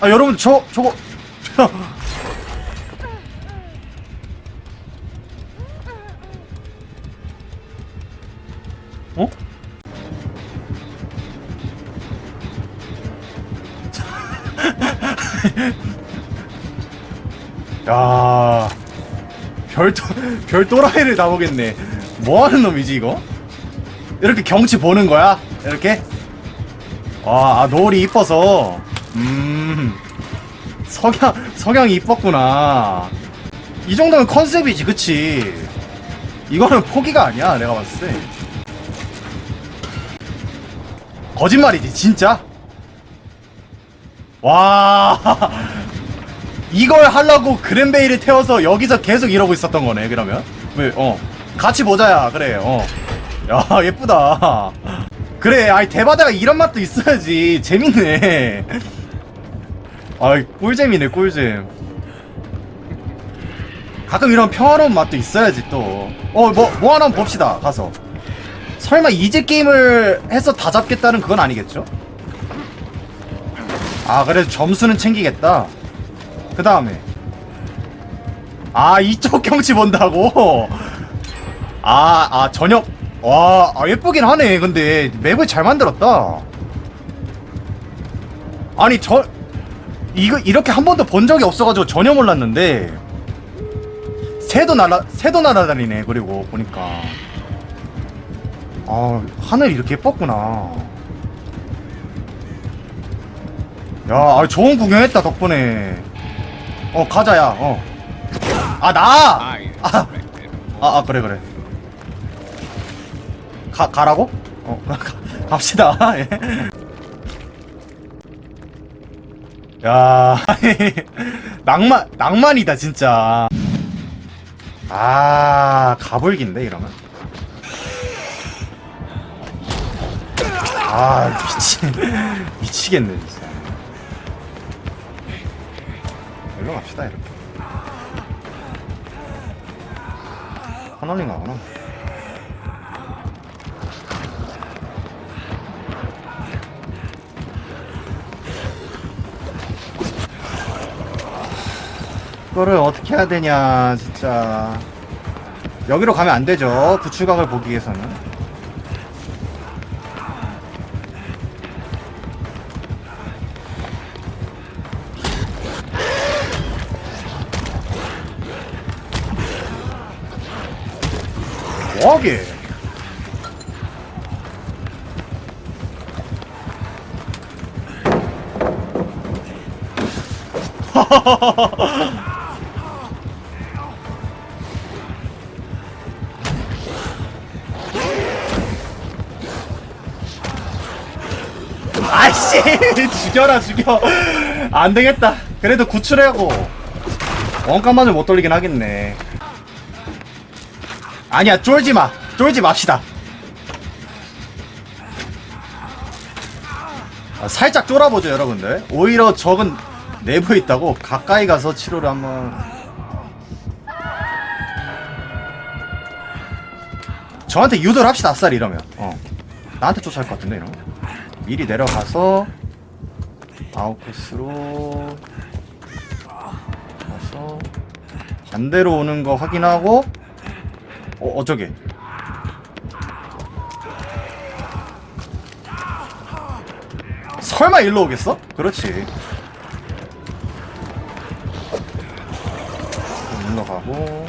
아 여러분 저 저거 어? 야, 별도 별 또라이를 다 보겠네. 뭐 하는 놈이지 이거? 이렇게 경치 보는 거야? 이렇게? 와, 아, 노을이 이뻐서. 음. 석양 석양이 이뻤구나. 이 정도면 컨셉이지, 그치? 이거는 포기가 아니야, 내가 봤을 때. 거짓말이지, 진짜? 와. 이걸 하려고 그랜베이를 태워서 여기서 계속 이러고 있었던 거네, 그러면. 왜, 어. 같이 보자야, 그래, 어. 야, 예쁘다. 그래, 아이, 대바다가 이런 맛도 있어야지. 재밌네. 아이, 꿀잼이네, 꿀잼. 가끔 이런 평화로운 맛도 있어야지, 또. 어, 뭐, 뭐 하나 한번 봅시다, 가서. 설마 이제 게임을 해서 다 잡겠다는 그건 아니겠죠? 아, 그래도 점수는 챙기겠다. 그 다음에. 아, 이쪽 경치 본다고? 아, 아, 저녁. 와, 아, 예쁘긴 하네. 근데 맵을 잘 만들었다. 아니, 저, 이거, 이렇게 한 번도 본 적이 없어가지고 전혀 몰랐는데. 새도 날아, 새도 날아다니네. 그리고 보니까. 아, 하늘 이렇게 예뻤구나. 야, 아, 좋은 구경했다, 덕분에. 어, 가자야, 어. 아, 아, 아, 아 그래 그래 가 가라고? 어 가, 갑시다 예. 야 낭만 낭만이다 진짜. 아 가불긴데 이러면? 아 미친 미치겠네 진짜. 일로 갑시다 이렇게. 하나님 가구나. 이거를 어떻게 해야 되냐, 진짜. 여기로 가면 안 되죠. 부추각을 보기 위해서는. 뭐하게? 씨 죽여라 죽여. 안 되겠다. 그래도 구출하고 원감만을 못 돌리긴 하겠네. 아니야 쫄지 마. 쫄지 맙시다. 아, 살짝 쫄아보죠 여러분들. 오히려 적은 내부에 있다고 가까이 가서 치료를 한번. 저한테 유도를 합시다 아싸리 이러면. 어. 나한테 쫓아갈 것 같은데 이러면 미리 내려가서 아웃코스로 가서 반대로 오는 거 확인하고 어, 어저게 설마 일로 오겠어? 그렇지. 일로 가고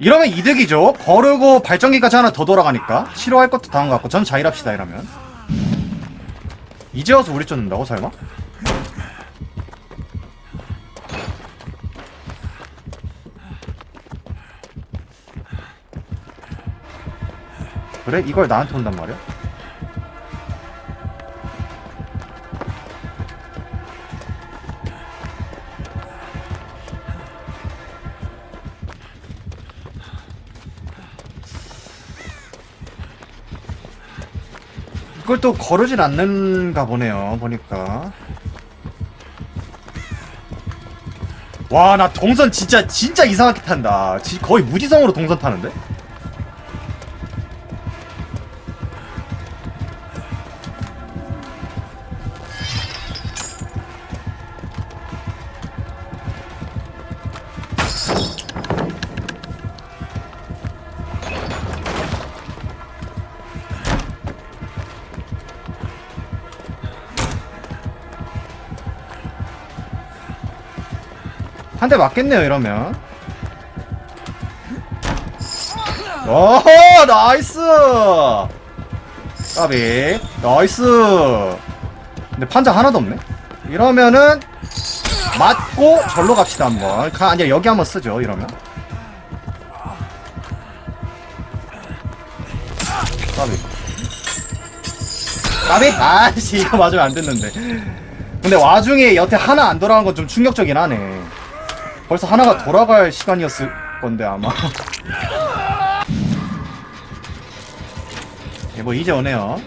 이러면 이득이죠 거르고 발전기까지 하나 더 돌아가니까 싫어할 것도 다한것 같고 전 자일합시다 이러면 이제 와서 우리 쫓는다고 설마? 그래? 이걸 나한테 온단 말이야? 이걸 또 거르진 않는가 보네요 보니까. 와 나 동선 진짜 진짜 이상하게 탄다. 지- 거의 무지성으로 동선 타는데 한 대 맞겠네요 이러면. 오 나이스! 까비. 나이스! 근데 판자 하나도 없네? 이러면은 맞고 절로 갑시다 한번. 가, 아니야 여기 한번 쓰죠 이러면. 까비. 까비? 아씨 이거 맞으면 안 됐는데. 근데 와중에 여태 하나 안 돌아간 건 좀 충격적이긴 하네 벌써 하나가 돌아갈 시간이었을 건데 아마. 예, 뭐 이제 오네요.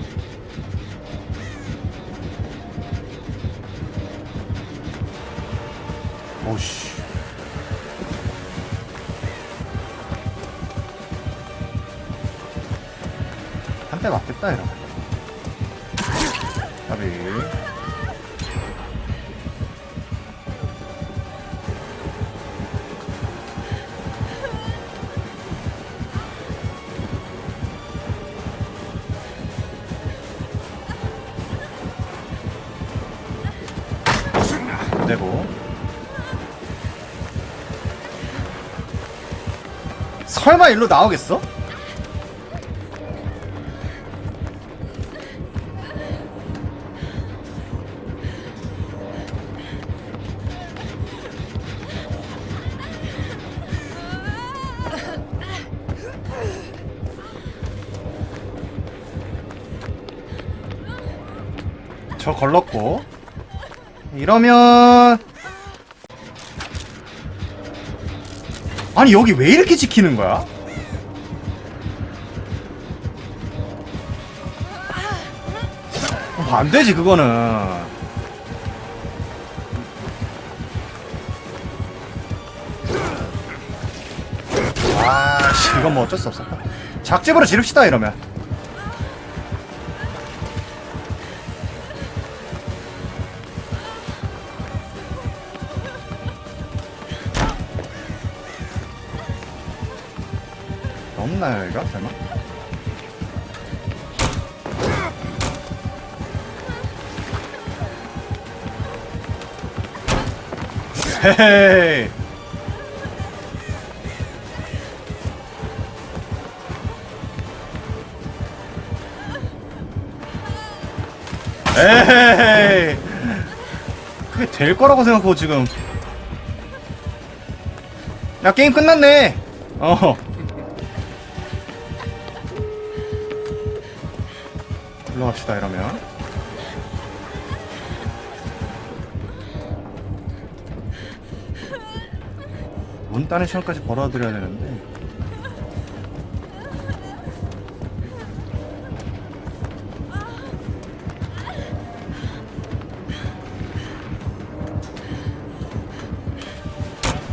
오씨. 한대 맞겠다 이러면. 까비 설마 일로 나오겠어? 저 걸렀고 이러면 아니 여기 왜 이렇게 지키는 거야? 어, 안 되지 그거는. 아씨 이건 뭐 어쩔 수 없었다 작집으로 지릅시다 이러면 헤헤이 에헤이 그게 될 거라고 생각하고 지금. 야 게임 끝났네. 어. 올라갑시다 이러면 문 따는 시간까지 벌어드려야 되는데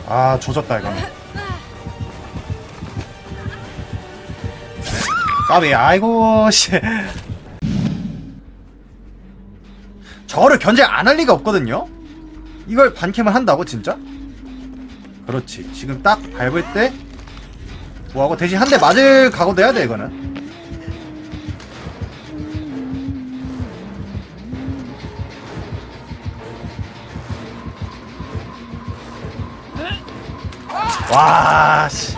아 조졌다 이거는 까비 아이고 씨 저를 견제 안 할 리가 없거든요? 이걸 반캠을 한다고 진짜? 그렇지. 지금 딱 밟을 때 뭐하고 대신 한 대 맞을 각오도 해야 돼 이거는. 와 씨.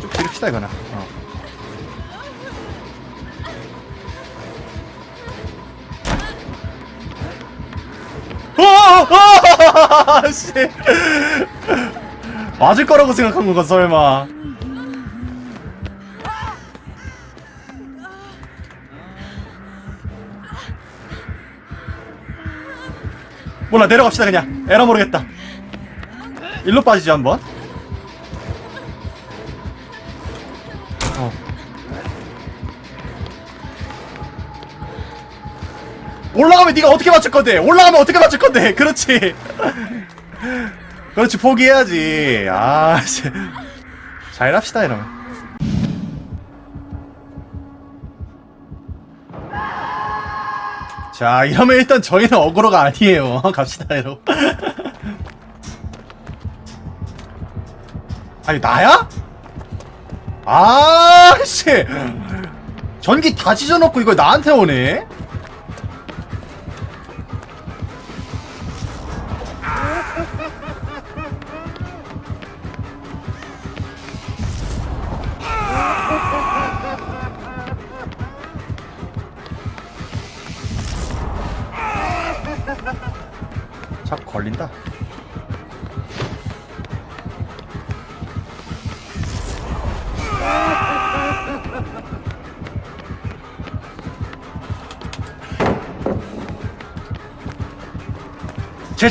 좀 기릅시다 이거는 어. 어! 씨. 맞을 거라고 생각한 건가 설마. 몰라 내려갑시다 그냥. 에라 모르겠다. 일로 빠지지 한번. 어. 올라가면 네가 어떻게 맞출 건데? 올라가면 어떻게 맞출 건데? 그렇지. 그렇지 포기해야지. 아, 씨. 잘 합시다 이러면. 자, 이러면 일단 저희는 어그로가 아니에요. 갑시다 이러고. 아니 나야? 아, 씨. 전기 다 찢어놓고 이걸 나한테 오네?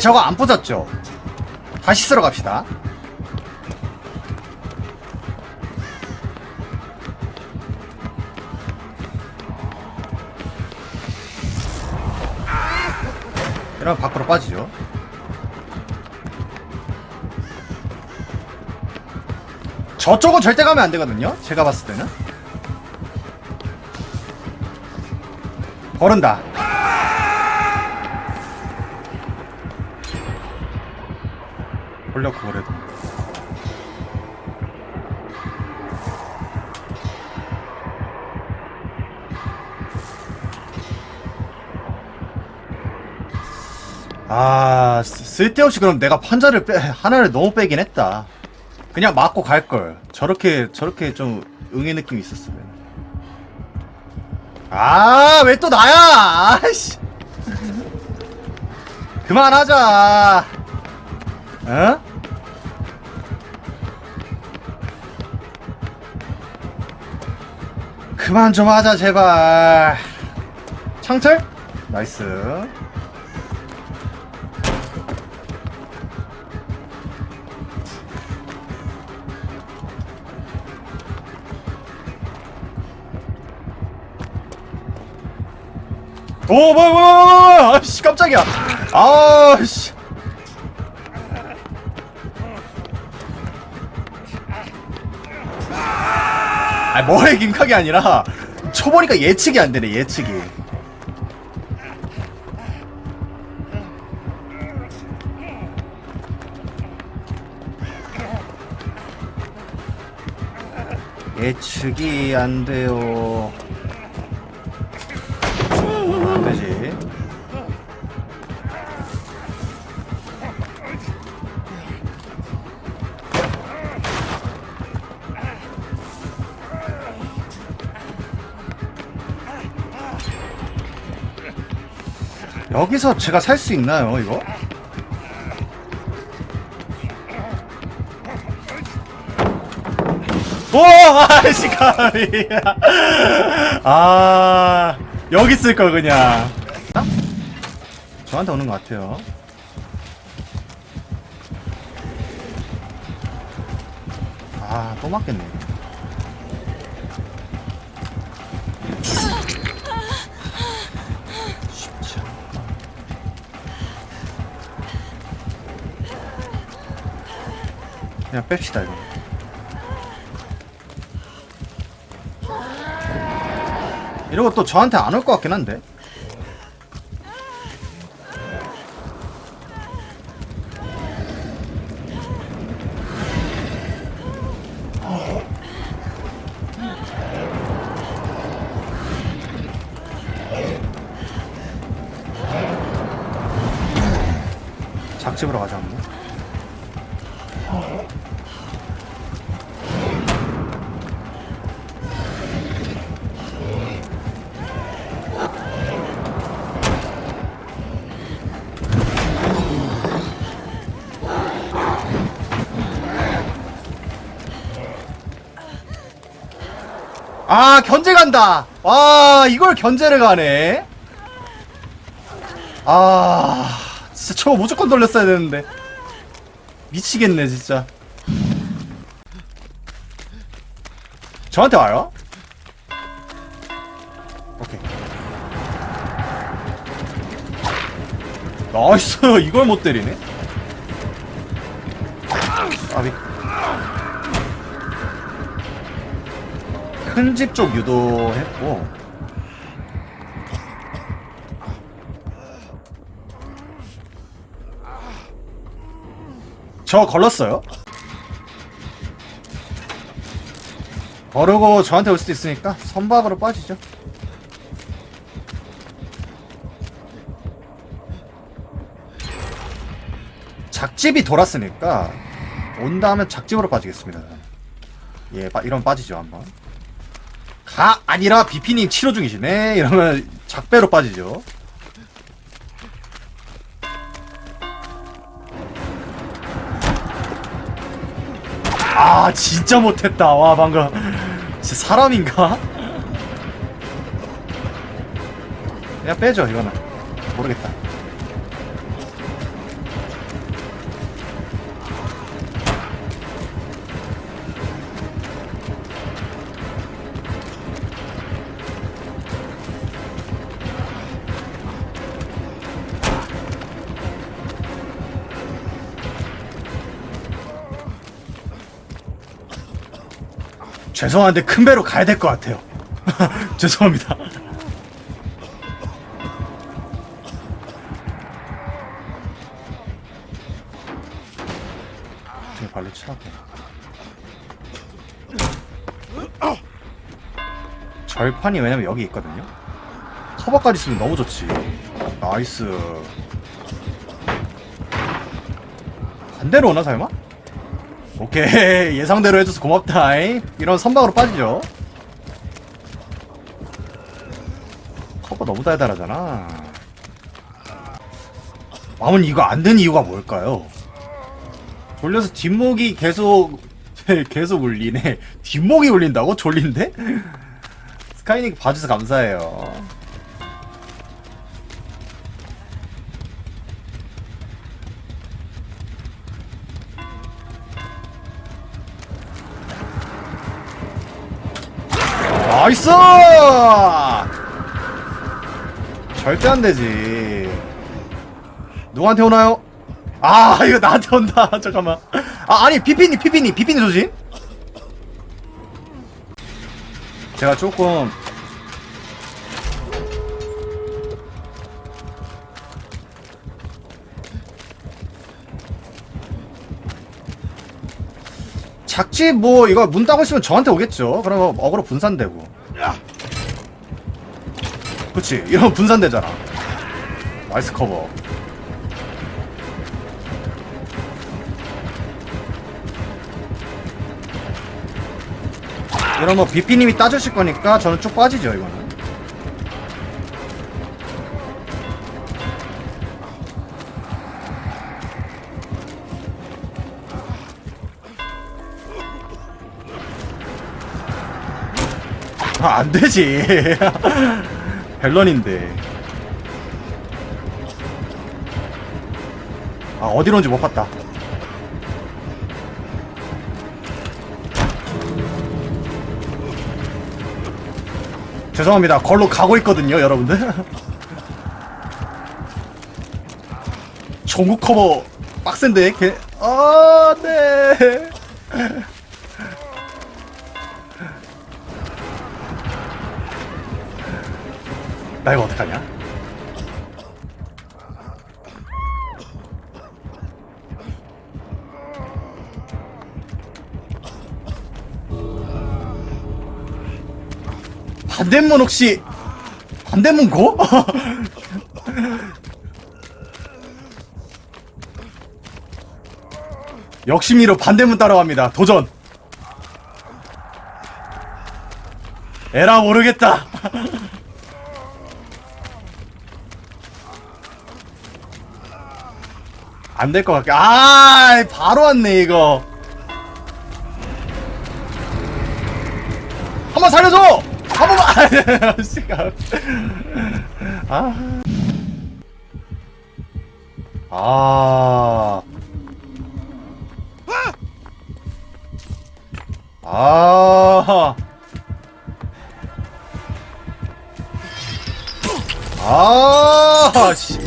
저거 안 부쉈죠? 다시 쓰러 갑시다. 이러면 밖으로 빠지죠. 저쪽은 절대 가면 안 되거든요. 제가 봤을 때는. 거른다. 걸렸고 그래도. 아 쓰- 쓸데없이 그럼 내가 판자를 빼 하나를 너무 빼긴 했다. 그냥 맞고 갈 걸. 저렇게 저렇게 좀 응애 느낌이 있었으면. 아 왜 또 나야? 아씨. 그만하자. 어? 그만 좀 하자 제발. 창틀? 나이스. 오, 뭐야, 뭐야, 뭐야, 아씨, 깜짝이야. 아씨. 아, 뭐에 김카이 아니라 쳐보니까 예측이 안 되네, 예측이. 예측이 안 돼요. 여기서 제가 살 수 있나요, 이거? 오, 아씨, 가비. 아, 여기 쓸 걸 그냥. 아? 저한테 오는 것 같아요. 아, 또 맞겠네. 그냥 뺍시다, 이거. 이러고 또 저한테 안 올 것 같긴 한데. 작집으로 가자 아 견제 간다. 와 이걸 견제를 가네. 아 진짜 저거 무조건 돌렸어야 되는데 미치겠네 진짜. 저한테 와요? 오케이. 나이스 이걸 못 때리네. 큰 집 쪽 유도했고. 저 걸렀어요. 거르고 저한테 올 수도 있으니까 선박으로 빠지죠. 작집이 돌았으니까 온 다음에 작집으로 빠지겠습니다. 예 빠, 이런 빠지죠 한번 아 아니라 비피님 치료 중이시네. 이러면 작배로 빠지죠. 아 진짜 못했다. 와 방금. 진짜 사람인가? 그냥 빼죠 이거는. 모르겠다. 죄송한데 큰 배로 가야 될 것 같아요. 죄송합니다. 제 발로 차고. 절판이 왜냐면 여기 있거든요? 커버까지 있으면 너무 좋지. 나이스. 반대로 오나 설마? 오케이. 예상대로 해줘서 고맙다. 잉? 이런 선박으로 빠지죠. 커버 너무 달달하잖아. 마문 이거 안 된 이유가 뭘까요? 졸려서 뒷목이 계속 계속 울리네. 뒷목이 울린다고? 졸린데? 스카이닉 봐줘서 감사해요 나이스! 절대 안 되지. 누구한테 오나요? 아, 이거 나한테 온다. 잠깐만. 아, 아니, 피피니, 피피니, 피피니 조심. 제가 조금 작지 뭐 이거 문 따고 있으면 저한테 오겠죠. 그러면 어그로 분산되고. 그치 이러면 분산되잖아. 나이스 커버. 이런 뭐 비피님이 따주실 거니까 저는 쭉 빠지죠 이거는. 아, 안 되지. 벨런인데. 아, 어디로 온지 못 봤다. 죄송합니다. 걸로 가고 있거든요, 여러분들. 전국 커버 빡센데, 개... 아, 네. 나 이거 어떡하냐? 반대문 혹시 반대문 고? 역심리로 반대문 따라갑니다. 도전. 에라 모르겠다. 안 될 것 같게. 아, 바로 왔네 이거. 한 번 살려줘. 한 번만. 씨가. 아. 아. 아. 아, 씨.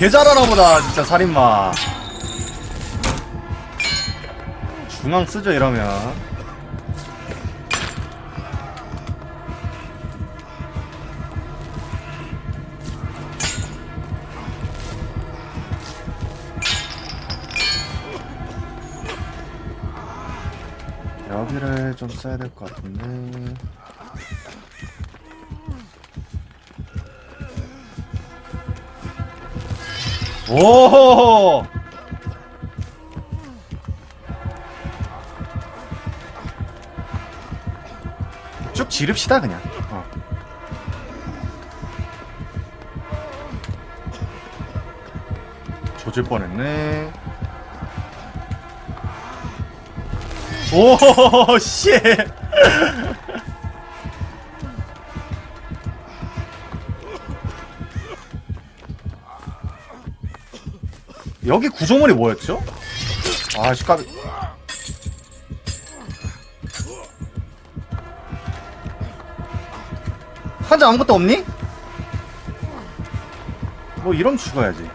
개 잘하나 보다, 진짜 살인마. 중앙 쓰죠, 이러면. 여기를 좀 써야 될 것 같은데. 오! 쭉 지릅시다 그냥. 어. 조질 뻔했네. 오, 씨. 여기 구조물이 뭐였죠? 아, 씨, 까비. 한자 아무것도 없니? 뭐 이러면 죽어야지.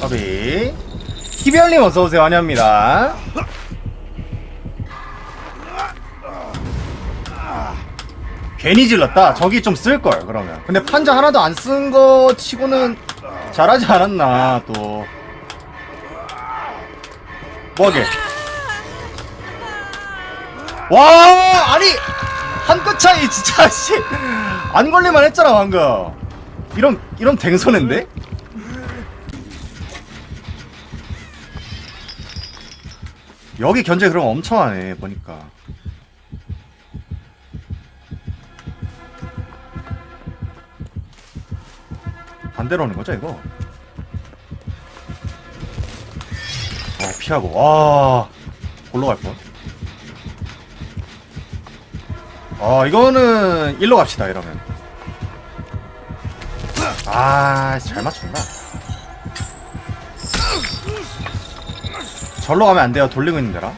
까비. 희별님 어서오세요. 환영합니다. 괜히 질렀다. 저기 좀 쓸걸, 그러면. 근데 판자 하나도 안 쓴 거 치고는 잘하지 않았나, 또. 뭐하게? 와, 아니! 한 끗 차이, 진짜, 씨. 안 걸릴만 했잖아, 방금. 이런, 이런 댕선인데? 여기 견제 그럼 엄청 하네, 보니까. 반대로 오는 거죠, 이거? 어, 피하고. 와, 골로 갈 뻔. 어, 이거는 일로 갑시다, 이러면. 아, 잘 맞춘다. 절로 가면 안 돼요. 돌리고 있는 데라.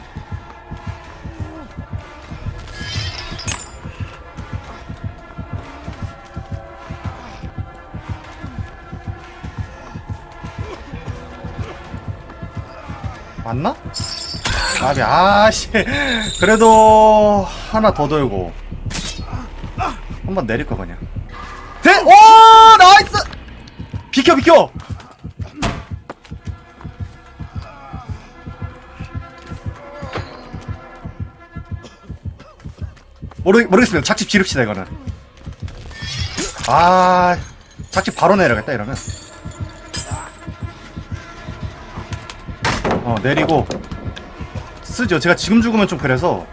맞나? 아비 아씨. 그래도 하나 더 돌고. 한번 내릴 거 그냥. 대! 오! 나이스! 비켜 비켜! 모르, 모르겠습니다. 착집 지릅시다 이거는. 아 착집 바로 내려겠다 이러면 내리고 쓰죠 제가 지금 죽으면 좀 그래서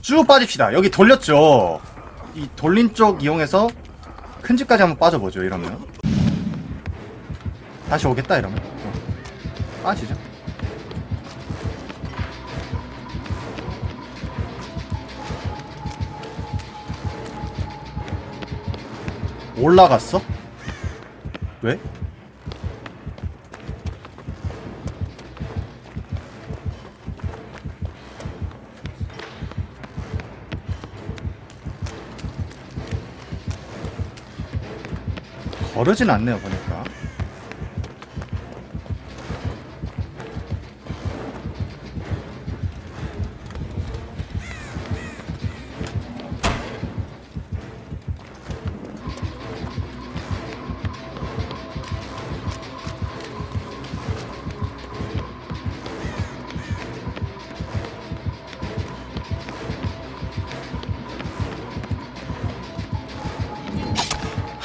쭉 빠집시다 여기 돌렸죠 이 돌린 쪽 이용해서 큰 집까지 한번 빠져보죠 이러면 다시 오겠다 이러면 어. 빠지죠 올라갔어? 왜? 거르진 않네요 보니까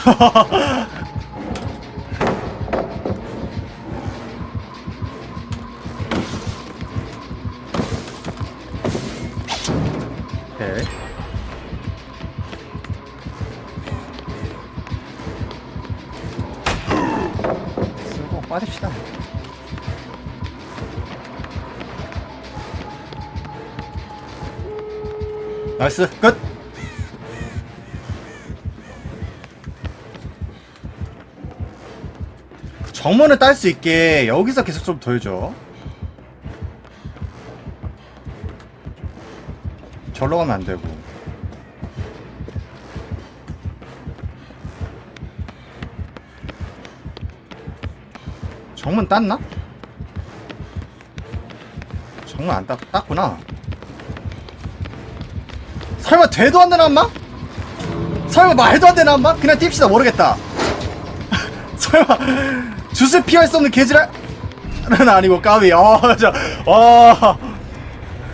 나이스. 끝. 정문을 딸 수 있게 여기서 계속 좀 돌죠. 절로 가면 안 되고. 정문 땄나? 정문 안 땄, 땄구나 설마 돼도 안 되나 엄마? 설마 말도 안 되나 엄마? 그냥 띱시다 모르겠다. 설마 주스 피할 수 없는 개지랄? 는 아니고 까비. 아 진짜. 와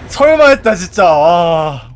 설마 했다 진짜. 와